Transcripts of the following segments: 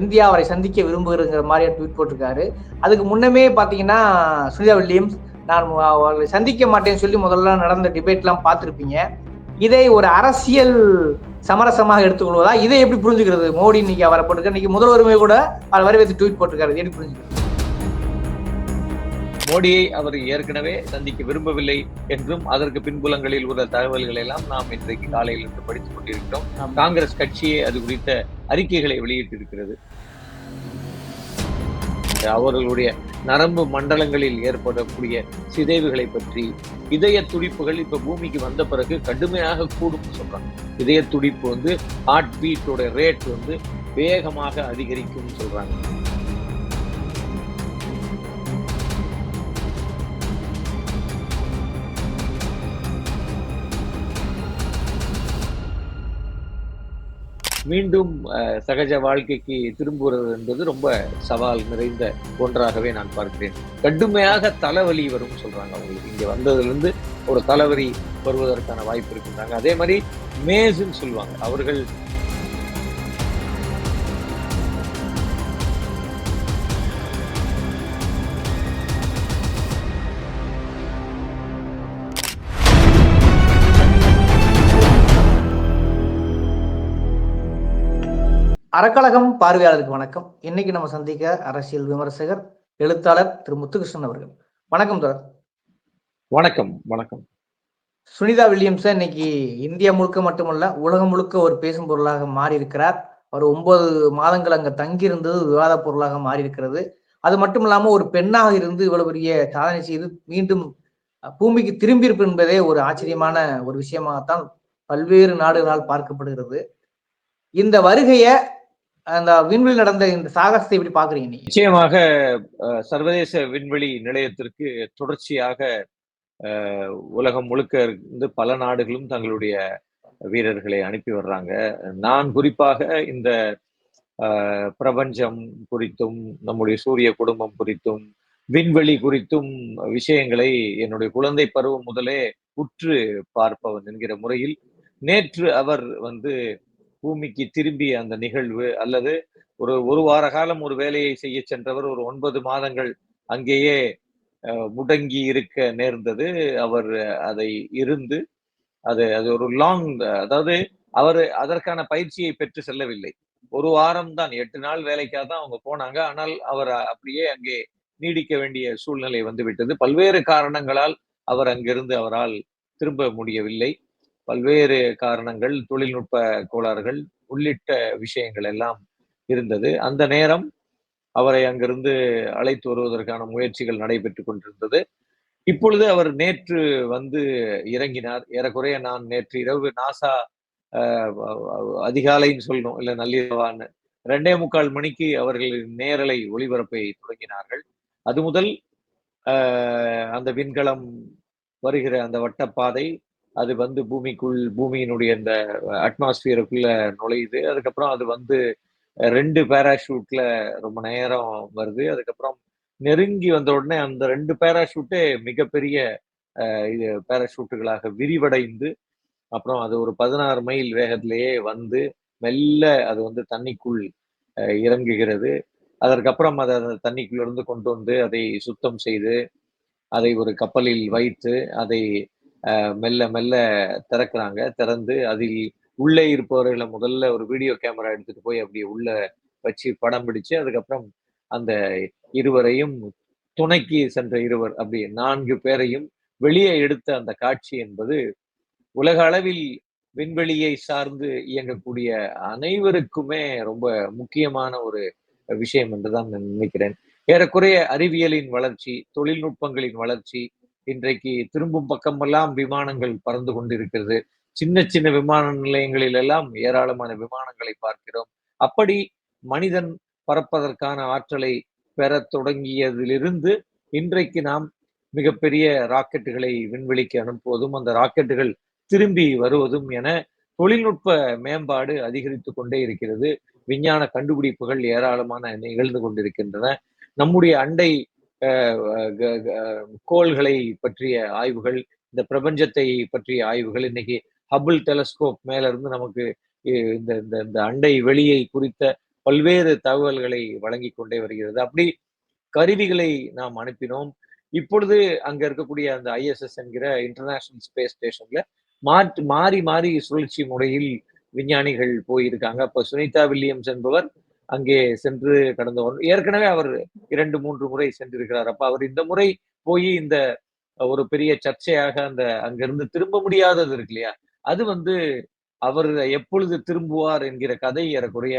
India அவரை சந்திக்க விரும்புகிறங்கிற மாதிரியான ட்வீட் போட்டிருக்காரு. அதுக்கு முன்னமே பாத்தீங்கன்னா சுனிதா வில்லியம்ஸ் நான் அவர்களை சந்திக்க மாட்டேன்னு சொல்லி முதல்ல நடந்த டிபேட்லாம் பார்த்துருப்பீங்க. இதை ஒரு அரசியல் சமரசமாக எடுத்துக்கொள்வதா? இதை எப்படி புரிஞ்சுக்கிறது? மோடி இன்னைக்கு அவரை போட்டுக்க இன்னைக்கு முதல்வருமே கூட அவர் வரவேற்று ட்வீட் போட்டிருக்காரு. எப்படி புரிஞ்சுக்கிறது? மோடியை அவர் ஏற்கனவே சந்திக்க விரும்பவில்லை என்றும் அதற்கு பின்புலங்களில் உள்ள தகவல்களை எல்லாம் நாம் இன்றைக்கு காலையில் இருந்து படித்துக் கொண்டிருக்கிறோம். காங்கிரஸ் கட்சியே அது குறித்த அறிக்கைகளை வெளியிட்டிருக்கிறது. அவர்களுடைய நரம்பு மண்டலங்களில் ஏற்படக்கூடிய சிதைவுகளை பற்றி இதய துடிப்புகள் இப்ப பூமிக்கு வந்த பிறகு கடுமையாக கூடும் சொல்றாங்க. இதய துடிப்பு வந்து ஹார்ட் பீட்டோட ரேட் வந்து வேகமாக அதிகரிக்கும் சொல்றாங்க. மீண்டும் அஹ், சகஜ வாழ்க்கைக்கு திரும்புவது என்பது ரொம்ப சவால் நிறைந்த ஒன்றாகவே நான் பார்க்கிறேன். கடுமையாக தலைவலி வரும் சொல்றாங்க அவங்களுக்கு. இங்க வந்ததுல இருந்து ஒரு தலைவலி வருவதற்கான வாய்ப்பு இருக்குன்றாங்க. அதே மாதிரி மேஸ்ன்னு சொல்லுவாங்க. அவர்கள் அறக்கழகம் பார்வையாளருக்கு வணக்கம். இன்னைக்கு நம்ம சந்திக்க அரசியல் விமர்சகர் எழுத்தாளர் திரு முத்துகிருஷ்ணன் அவர்கள். வணக்கம் சார் வணக்கம் வணக்கம். சுனிதா வில்லியம்ஸை இன்னைக்கு இந்தியா முழுக்க மட்டுமல்ல உலகம் முழுக்க ஒரு பேசும் பொருளாக மாறி இருக்கிறார் அவர் ஒன்பது மாதங்கள் அங்க தங்கி இருந்தது விவாத பொருளாக மாறி இருக்கிறது அது மட்டும் இல்லாம ஒரு பெண்ணாக இருந்து இவ்வளவு பெரிய சாதனை செய்து மீண்டும் பூமிக்கு திரும்பி இருப்பு என்பதே ஒரு ஆச்சரியமான ஒரு விஷயமாகத்தான் பல்வேறு நாடுகளால் பார்க்கப்படுகிறது. இந்த வருகைய அந்த விண்வெளி நடந்த இந்த சாகசத்தை எப்படி பாக்குறீங்க நிச்சயமாக அஹ், சர்வதேச விண்வெளி நிலையத்திற்கு தொடர்ச்சியாக உலகம் முழுக்க இருந்து பல நாடுகளும் தங்களுடைய வீரர்களை அனுப்பி வர்றாங்க. நான் குறிப்பாக இந்த பிரபஞ்சம் குறித்தும் நம்முடைய சூரிய குடும்பம் குறித்தும் விண்வெளி குறித்தும் விஷயங்களை என்னுடைய குழந்தை பருவம் முதலே உற்று பார்ப்பவன் என்கிற முறையில் நேற்று அவர் வந்து பூமிக்கு திரும்பிய அந்த நிகழ்வு அல்லது ஒரு ஒரு வார காலம் ஒரு வேலையை செய்ய சென்றவர் ஒரு ஒன்பது மாதங்கள் அங்கேயே அஹ், முடங்கி இருக்க நேர்ந்தது. அவர் அதை இருந்து அது அது ஒரு லாங் அதாவது அவர் அதற்கான பயிற்சியை பெற்று செல்லவில்லை. ஒரு வாரம் தான் எட்டு நாள் வேலைக்காக தான் அவங்க போனாங்க. ஆனால் அவர் அப்படியே அங்கே நீடிக்க வேண்டிய சூழ்நிலை வந்துவிட்டது. பல்வேறு காரணங்களால் அவர் அங்கிருந்து அவரால் திரும்ப முடியவில்லை. பல்வேறு காரணங்கள் தொழில்நுட்ப கோளாறுகள் உள்ளிட்ட விஷயங்கள் எல்லாம் இருந்தது. அந்த நேரம் அவரை அங்கிருந்து அழைத்து வருவதற்கான முயற்சிகள் நடைபெற்று கொண்டிருந்தது. இப்பொழுது அவர் நேற்று வந்து இறங்கினார். ஏறக்குறைய நான் நேற்று இரவு நாசா அஹ், அதிகாலைன்னு சொல்லணும். இல்லை நள்ளிரவான்னு. ரெண்டே முக்கால் மணிக்கு அவர்களின் நேரலை ஒளிபரப்பை தொடங்கினார்கள். அது முதல் அந்த விண்கலம் வருகிற அந்த வட்டப்பாதை அது வந்து பூமிக்குள் பூமியினுடைய இந்த அட்மாஸ்பியருக்குள்ள நுழையுது. அதுக்கப்புறம் அது வந்து ரெண்டு பேராஷூட்ல ரொம்ப நேரம் வருது. அதுக்கப்புறம் நெருங்கி வந்த உடனே அந்த ரெண்டு பேராஷூட்டே மிகப்பெரிய இது பேராஷூட்டுகளாக விரிவடைந்து அப்புறம் அது ஒரு பதினாறு மைல் வேகத்திலேயே வந்து மெல்ல அது வந்து தண்ணிக்குள் இறங்குகிறது. அதற்கப்புறம் அதை அந்த தண்ணிக்குள்ள இருந்து கொண்டு வந்து அதை சுத்தம் செய்து அதை ஒரு கப்பலில் வைத்து அதை மெல்ல மெல்ல திறக்கிறாங்க. திறந்து அதில் உள்ளே இருப்பவர்களை முதல்ல ஒரு வீடியோ கேமரா எடுத்துட்டு போய் அப்படியே உள்ள வச்சு படம் பிடிச்சு அதுக்கப்புறம் அந்த இருவரையும் துணைக்கு சென்ற இருவர் அப்படி நான்கு பேரையும் வெளியே எடுத்த அந்த காட்சி என்பது உலக அளவில் விண்வெளியை சார்ந்து இயங்கக்கூடிய அனைவருக்குமே ரொம்ப முக்கியமான ஒரு விஷயம் என்றுதான் நான் நினைக்கிறேன். ஏறக்குறைய அறிவியலின் வளர்ச்சி தொழில்நுட்பங்களின் வளர்ச்சி இன்றைக்கு திரும்பும் பக்கமெல்லாம் விமானங்கள் பறந்து கொண்டிருக்கிறது. சின்ன சின்ன விமான நிலையங்களில் எல்லாம் ஏராளமான விமானங்களை பார்க்கிறோம். அப்படி மனிதன் பறப்பதற்கான ஆற்றலை பெறத் தொடங்கியதிலிருந்து இன்றைக்கு நாம் மிகப்பெரிய ராக்கெட்டுகளை விண்வெளிக்கு அனுப்புவதும் அந்த ராக்கெட்டுகள் திரும்பி வருவதும் என தொழில்நுட்ப மேம்பாடு அதிகரித்து கொண்டே இருக்கிறது. விஞ்ஞான கண்டுபிடிப்புகள் ஏராளமான நிகழ்ந்து கொண்டிருக்கின்றன. நம்முடைய அண்டை கோள்களை பற்றிய ஆய்வுகள் இந்த பிரபஞ்சத்தை பற்றிய ஆய்வுகள். இன்னைக்கு ஹபிள் டெலஸ்கோப் மேல இருந்து நமக்கு இந்த இந்த இந்த அண்டை வெளியை குறித்த பல்வேறு தகவல்களை வழங்கி கொண்டே வருகிறது. அப்படி கருவிகளை நாம் அனுப்பினோம். இப்பொழுது அங்க இருக்கக்கூடிய அந்த ஐஎஸ்எஸ் என்கிற இன்டர்நேஷனல் ஸ்பேஸ் ஸ்டேஷன்ல மாற்றி மாறி மாறி சுழற்சி முறையில் விஞ்ஞானிகள் போயிருக்காங்க. அப்ப சுனிதா வில்லியம்ஸ் என்பவர் அங்கே சென்று கடந்த ஒன்று ஏற்கனவே அவர் இரண்டு மூன்று முறை சென்றிருக்கிறார். அப்ப அவர் இந்த முறை போய் இந்த ஒரு பெரிய சர்ச்சையாக அந்த அங்கிருந்து திரும்ப முடியாதது இருக்கு இல்லையா? அது வந்து அவர் எப்பொழுது திரும்புவார் என்கிற கதை ஏறக்குறைய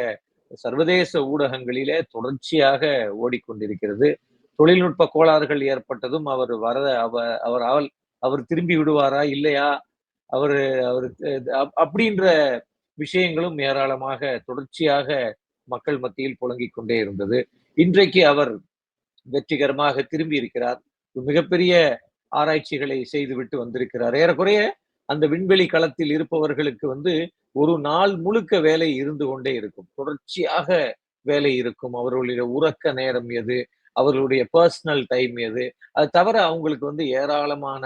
சர்வதேச ஊடகங்களிலே தொடர்ச்சியாக ஓடிக்கொண்டிருக்கிறது. தொழில்நுட்ப கோளாறுகள் ஏற்பட்டதும் அவர் வர அவர் அவர் அவள் அவர் திரும்பி விடுவாரா இல்லையா? அவர் அவர் அப்படின்ற விஷயங்களும் ஏராளமாக தொடர்ச்சியாக மக்கள் மத்தியில் புழங்கிக் கொண்டே இருந்தது. இன்றைக்கு அவர் வெற்றிகரமாக திரும்பி இருக்கிறார். மிகப்பெரிய ஆராய்ச்சிகளை செய்துவிட்டு வந்திருக்கிறார். ஏறக்குறைய அந்த விண்வெளி களத்தில் இருப்பவர்களுக்கு வந்து ஒரு நாள் முழுக்க வேலை இருந்து கொண்டே இருக்கும். தொடர்ச்சியாக வேலை இருக்கும். அவர்களுடைய உறக்க நேரம் எது? அவர்களுடைய பர்சனல் டைம் எது? அது தவிர அவங்களுக்கு வந்து ஏராளமான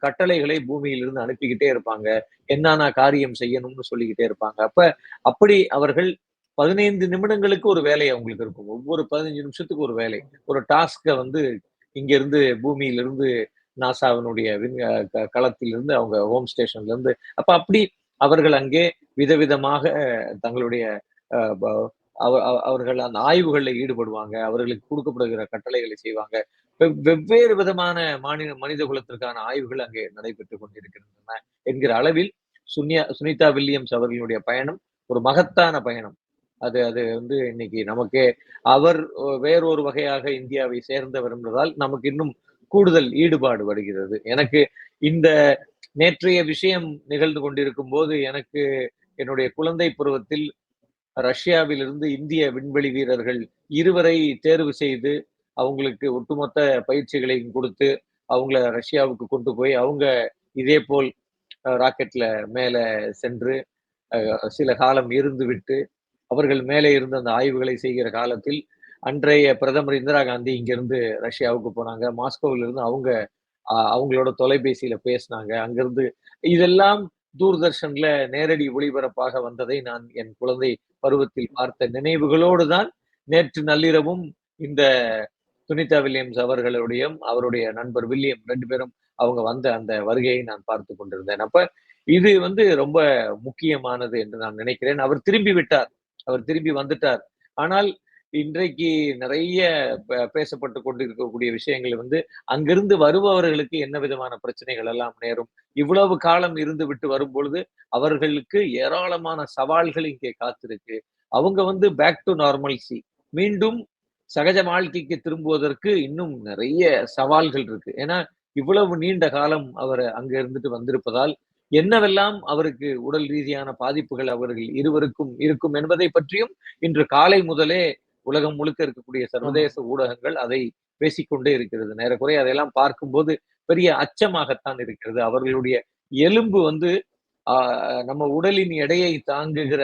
கட்டளைகளை பூமியிலிருந்து அனுப்பிக்கிட்டே இருப்பாங்க. என்னென்ன காரியம் செய்யணும்னு சொல்லிக்கிட்டே இருப்பாங்க. அப்ப அப்படி அவர்கள் பதினைந்து நிமிடங்களுக்கு ஒரு வேலை அவங்களுக்கு இருக்கும். ஒவ்வொரு பதினஞ்சு நிமிஷத்துக்கு ஒரு வேலை. ஒரு டாஸ்கை வந்து இங்க இருந்து பூமியிலிருந்து நாசாவினுடைய விண் களத்திலிருந்து அவங்க ஹோம் ஸ்டேஷன்ல இருந்து அப்ப அப்படி அவர்கள் அங்கே விதவிதமாக தங்களுடைய அவர்கள் அந்த ஆய்வுகளில் ஈடுபடுவாங்க. அவர்களுக்கு கொடுக்கப்படுகிற கட்டளைகளை செய்வாங்க. வெவ்வேறு விதமான மாநில மனித குலத்திற்கான ஆய்வுகள் அங்கே நடைபெற்றுக் கொண்டிருக்கின்றன என்கிற அளவில் சுனியா சுனிதா வில்லியம்ஸ் அவர்களுடைய பயணம் ஒரு மகத்தான பயணம். அது அது வந்து இன்னைக்கு நமக்கே அவர் வேறொரு வகையாக இந்தியாவை சேர்ந்தவர் என்பதால் நமக்கு இன்னும் கூடுதல் ஈடுபாடு வருகிறது. எனக்கு இந்த நேற்றைய விஷயம் நிகழ்ந்து கொண்டிருக்கும் போது எனக்கு என்னுடைய குழந்தை பருவத்தில் ரஷ்யாவிலிருந்து இந்திய விண்வெளி வீரர்கள் இருவரை தேர்வு செய்து அவங்களுக்கு ஒட்டுமொத்த பயிற்சிகளையும் கொடுத்து அவங்கள ரஷ்யாவுக்கு கொண்டு போய் அவங்க இதே போல் ராக்கெட்ல மேல சென்று சில காலம் இருந்து விட்டு அவர்கள் மேலே இருந்து அந்த ஆய்வுகளை செய்கிற காலத்தில் அன்றைய பிரதமர் இந்திரா காந்தி இங்கிருந்து ரஷ்யாவுக்கு போனாங்க. மாஸ்கோவிலிருந்து அவங்க அவங்களோட தொலைபேசியில பேசினாங்க. அங்கிருந்து இதெல்லாம் தூர்தர்ஷன்ல நேரடி ஒளிபரப்பாக வந்ததை நான் என் குழந்தை பருவத்தில் பார்த்த நினைவுகளோடு தான் நேற்று நள்ளிரவும் இந்த சுனிதா வில்லியம்ஸ் அவர்களுடைய அவருடைய நண்பர் வில்லியம் ரெண்டு பேரும் அவங்க வந்த அந்த வருகையை நான் பார்த்து கொண்டிருந்தேன். அப்ப இது வந்து ரொம்ப முக்கியமானது என்று நான் நினைக்கிறேன். அவர் திரும்பி விட்டார். அவர் திரும்பி வந்துட்டார். ஆனால் இன்றைக்கு நிறைய பேசப்பட்டு கொண்டிருக்கக்கூடிய விஷயங்கள் வந்து அங்கிருந்து வருபவர்களுக்கு என்ன விதமான பிரச்சனைகள் எல்லாம் நேரும்? இவ்வளவு காலம் இருந்து விட்டு வரும் பொழுது அவர்களுக்கு ஏராளமான சவால்கள் இங்கே காத்திருக்கு. அவங்க வந்து பேக் டு நார்மல்சி மீண்டும் சகஜ வாழ்க்கைக்கு திரும்புவதற்கு இன்னும் நிறைய சவால்கள் இருக்கு. ஏன்னா இவ்வளவு நீண்ட காலம் அவர் அங்க இருந்துட்டு வந்திருப்பதால் என்னவெல்லாம் அவருக்கு உடல் ரீதியான பாதிப்புகள் அவர்கள் இருவருக்கும் இருக்கும் என்பதை பற்றியும் இன்று காலை முதலே உலகம் முழுக்க இருக்கக்கூடிய சர்வதேச ஊடகங்கள் அதை பேசிக்கொண்டே இருக்கிறது. நேரக்குறை அதையெல்லாம் பார்க்கும்போது பெரிய அச்சமாகத்தான் இருக்கிறது. அவர்களுடைய எலும்பு வந்து நம்ம உடலின் எடையை தாங்குகிற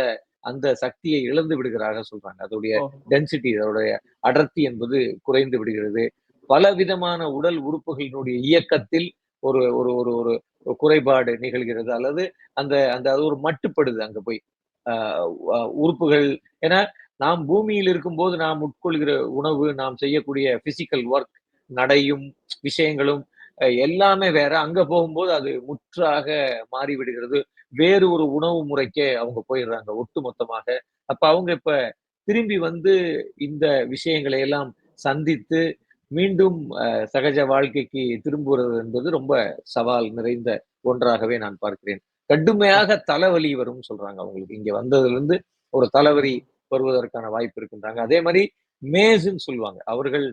அந்த சக்தியை இழந்து விடுகிறாக சொல்றாங்க. அதோடைய டென்சிட்டி அதோடைய அடர்த்தி என்பது குறைந்து விடுகிறது. பல விதமான உடல் உறுப்புகளினுடைய இயக்கத்தில் ஒரு ஒரு ஒரு ஒரு குறைபாடு நிகழ்கிறது. அல்லது அந்த அந்த அது ஒரு மட்டுப்படுது அங்க போய். உறுப்புகள். ஏன்னா நாம் பூமியில் இருக்கும்போது நாம் உட்கொள்கிற உணவு நாம் செய்யக்கூடிய பிசிக்கல் ஒர்க் நடையும் விஷயங்களும் எல்லாமே வேற. அங்க போகும்போது அது முற்றாக மாறிவிடுகிறது. வேறு ஒரு உணவு முறைக்கே அவங்க போயிடுறாங்க ஒட்டு மொத்தமாக அப்ப அவங்க இப்ப திரும்பி வந்து இந்த விஷயங்களை எல்லாம் சந்தித்து மீண்டும் சகஜ வாழ்க்கைக்கு திரும்புவது என்பது ரொம்ப சவால் நிறைந்த ஒன்றாகவே நான் பார்க்கிறேன். கடுமையாக தலைவலி வரும் சொல்றாங்க அவங்களுக்கு. இங்க வந்ததுல இருந்து ஒரு தலைவலி வருவதற்கான வாய்ப்பு இருக்குன்றாங்க. அதே மாதிரி மேஸ்ன்னு சொல்லுவாங்க. அவர்கள்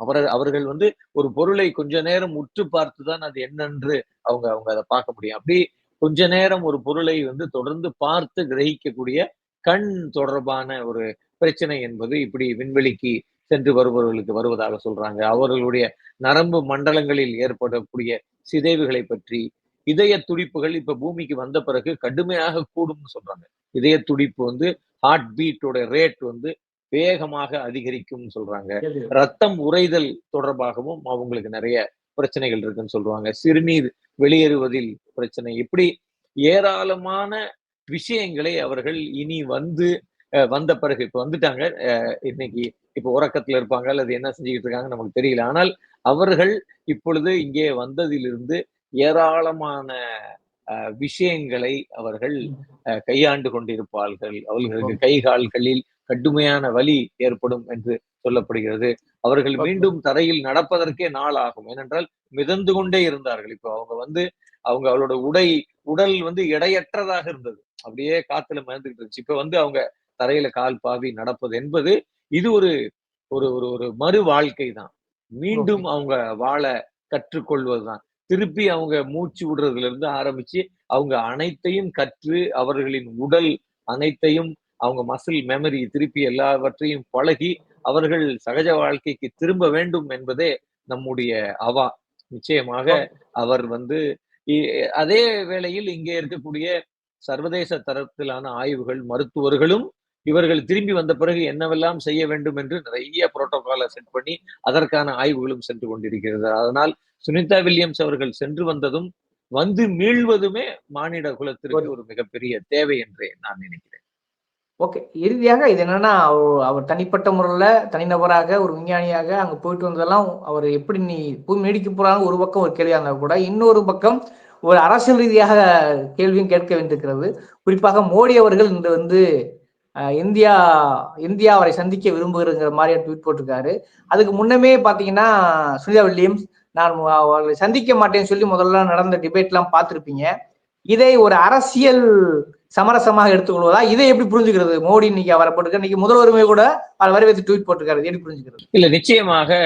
அவர் அவர்கள் வந்து ஒரு பொருளை கொஞ்ச நேரம் உற்று பார்த்து தான் அது என்னென்று அவங்க அவங்க அதை பார்க்க முடியும். அப்படி கொஞ்ச நேரம் ஒரு பொருளை வந்து தொடர்ந்து பார்த்து கிரகிக்கக்கூடிய கண் தொடர்பான ஒரு பிரச்சனை என்பது இப்படி விண்வெளிக்கு சென்று வருபவர்களுக்கு வருவதாக சொல்றாங்க. அவர்களுடைய நரம்பு மண்டலங்களில் ஏற்படக்கூடிய சிதைவுகளை பற்றி இதய துடிப்புகள் இப்ப பூமிக்கு வந்த பிறகு கடுமையாக கூடும்னு சொல்றாங்க. இதய துடிப்பு வந்து ஹார்ட் பீட்டோட ரேட் வந்து வேகமாக அதிகரிக்கும் சொல்றாங்க. ரத்தம் உறைதல் தொடர்பாகவும் அவங்களுக்கு நிறைய பிரச்சனைகள் இருக்குன்னு சொல்றாங்க. சிறுநீர் வெளியேறுவதில் பிரச்சனை. இப்படி ஏராளமான விஷயங்களை அவர்கள் இனி வந்து வந்த பிறகு இப்ப வந்துட்டாங்க. அஹ், இன்னைக்கு இப்ப உறக்கத்துல இருப்பாங்க அல்லது என்ன செஞ்சுக்கிட்டு இருக்காங்க நமக்கு தெரியல. ஆனால் அவர்கள் இப்பொழுது இங்கே வந்ததிலிருந்து ஏராளமான அஹ், விஷயங்களை அவர்கள் அஹ், கையாண்டு கொண்டிருப்பார்கள். அவர்களுக்கு கை கால்களில் கடுமையான வலி ஏற்படும் என்று சொல்லப்படுகிறது. அவர்கள் மீண்டும் தரையில் நடப்பதற்கே நாள் ஆகும். ஏனென்றால் மிதந்து கொண்டே இருந்தார்கள். இப்போ அவங்க வந்து அவங்க அவளோட உடை உடல் வந்து எடையற்றதாக இருந்தது. அப்படியே காத்துல மிதந்துகிட்டு இருந்துச்சு. இப்ப வந்து அவங்க தரையில கால் பாவி நடப்பது என்பது இது ஒரு ஒரு ஒரு ஒரு மறு வாழ்க்கை தான். மீண்டும் அவங்க வாழ கற்றுக்கொள்வதுதான். திருப்பி அவங்க மூச்சு விடுறதுல இருந்து ஆரம்பிச்சு அவங்க அனைத்தையும் கற்று அவர்களின் உடல் அனைத்தையும் அவங்க மசில் மெமரி திருப்பி எல்லாவற்றையும் பழகி அவர்கள் சகஜ வாழ்க்கைக்கு திரும்ப வேண்டும் என்பதே நம்முடைய அவா. நிச்சயமாக அவர் வந்து அதே வேளையில் இங்கே இருக்கக்கூடிய சர்வதேச தரத்திலான ஆய்வுகள் மருத்துவர்களும் இவர்கள் திரும்பி வந்த பிறகு என்னவெல்லாம் செய்ய வேண்டும் என்று நிறைய புரோட்டோகாலை செட் பண்ணி அதற்கான ஆய்வுகளும் சென்று கொண்டிருக்கிறது. அதனால் சுனிதா வில்லியம்ஸ் அவர்கள் சென்று வந்ததும் வந்து மீள்வதுமே மானிட குலத்திற்கு ஒரு மிகப்பெரிய தேவை என்று நான் நினைக்கிறேன். ஓகே. இறுதியாக இது என்னன்னா அவர் அவர் தனிப்பட்ட முறையில தனிநபராக ஒரு விஞ்ஞானியாக அங்க போயிட்டு வந்ததெல்லாம் அவர் எப்படி நீ போய் மேடிக்க போறாங்க ஒரு பக்கம் ஒரு கேள்வியா இருந்தா கூட இன்னொரு பக்கம் ஒரு அரசியல் ரீதியாக கேள்வியும் கேட்க வேண்டியிருக்கிறது. குறிப்பாக மோடி அவர்கள் இன்று வந்து இந்தியா இந்தியா அவரை சந்திக்க விரும்புகிறங்கிற மாதிரியான ட்வீட் போட்டிருக்காரு. அதுக்கு முன்னமே பார்த்தீங்கன்னா சுனிதா வில்லியம்ஸ் நான் அவர்களை சந்திக்க மாட்டேன்னு சொல்லி முதல்ல நடந்த டிபேட்லாம் பார்த்துருப்பீங்க. இதை ஒரு அரசியல் சமரசமாக எடுத்துக்கொள்வதா? இதை எப்படி புரிஞ்சுக்கிறது? மோடி இன்னைக்கு அவரை போட்டிருக்காரு இன்னைக்கு முதல்வருமே கூட அவர் வரவேற்று ட்வீட் போட்டிருக்காரு. எப்படி புரிஞ்சுக்கிறது? இல்ல நிச்சயமாக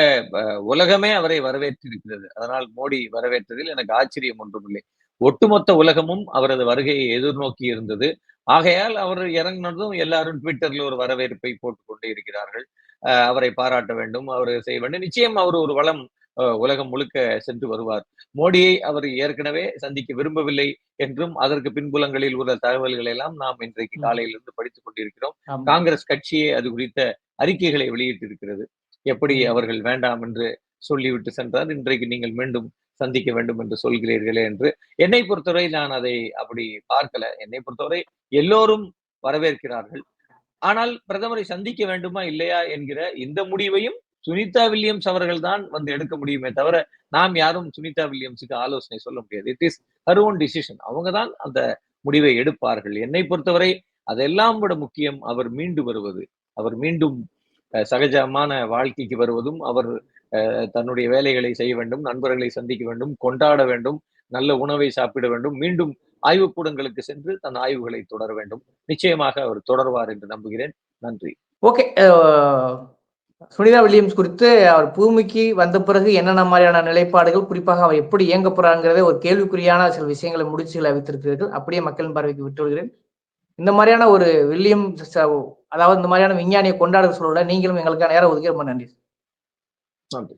உலகமே அவரை வரவேற்றிருக்கிறது. அதனால் மோடி வரவேற்றதில் எனக்கு ஆச்சரியம் ஒன்றுமில்லை. ஒட்டுமொத்த உலகமும் அவரது வருகையை எதிர்நோக்கி இருந்தது. ஆகையால் அவர் இறங்கினதும் எல்லாரும் ட்விட்டர்ல ஒரு வரவேற்பை போட்டுக் கொண்டே இருக்கிறார்கள் அவரை பாராட்ட வேண்டும் அவர் செய்ய வேண்டும் நிச்சயம் அவர் ஒரு வளம் உலகம் முழுக்க சென்று வருவார் மோடியை அவர் ஏற்கனவே சந்திக்க விரும்பவில்லை என்றும் அதற்கு பின்புலங்களில் உள்ள தகவல்களை எல்லாம் நாம் இன்றைக்கு. காலையிலிருந்து படித்துக் கொண்டிருக்கிறோம். காங்கிரஸ் கட்சியே அது குறித்த அறிக்கைகளை வெளியிட்டிருக்கிறது எப்படி. அவர்கள் வேண்டாம் என்று சொல்லிவிட்டு சென்றார் இன்றைக்கு நீங்கள் மீண்டும் சந்திக்க வேண்டும் என்று சொல்கிறீர்களே என்று. என்னை பொறுத்தவரை நான் அதை அப்படி பார்க்கல. என்னை பொறுத்தவரை எல்லோரும் வரவேற்கிறார்கள். ஆனால் பிரதமரை சந்திக்க வேண்டுமா இல்லையா என்கிற இந்த முடிவையும் சுனிதா வில்லியம்ஸ் அவர்கள் தான் வந்து எடுக்க முடியுமே தவிர நாம் யாரும் சுனிதா வில்லியம்ஸுக்கு ஆலோசனை சொல்ல முடியாது. It is her own decision அவங்க தான் அந்த முடிவை எடுப்பார்கள். என்னை பொறுத்தவரை அதெல்லாம் விட முக்கியம் அவர் மீண்டு வருவது. அவர் மீண்டும் சகஜமான வாழ்க்கைக்கு வருவதும் அவர் தன்னுடைய வேலைகளை செய்ய வேண்டும் நண்பர்களை சந்திக்க வேண்டும் கொண்டாட வேண்டும் நல்ல உணவை சாப்பிட வேண்டும் மீண்டும் ஆய்வுக்கூடங்களுக்கு சென்று தன் ஆய்வுகளை தொடர வேண்டும். நிச்சயமாக அவர் தொடர்வார் என்று நம்புகிறேன். நன்றி. ஓகே சுனிதா வில்லியம்ஸ் குறித்து அவர் பூமிக்கு வந்த பிறகு என்னென்ன மாதிரியான நிலைப்பாடுகள் குறிப்பாக அவர் எப்படி இயங்க போறாங்கிறத ஒரு கேள்விக்குறியான சில விஷயங்களை முடிச்சுகளை வைத்திருக்கிறீர்கள். அப்படியே மக்களின் பார்வைக்கு விட்டுவிடுகிறேன் இந்த மாதிரியான ஒரு வில்லியம் அதாவது இந்த மாதிரியான விஞ்ஞானியை கொண்டாடுற சூழலை நீங்களும் எங்களுக்கான நேரம் ஒதுக்கி ரொம்ப நன்றி. நன்றி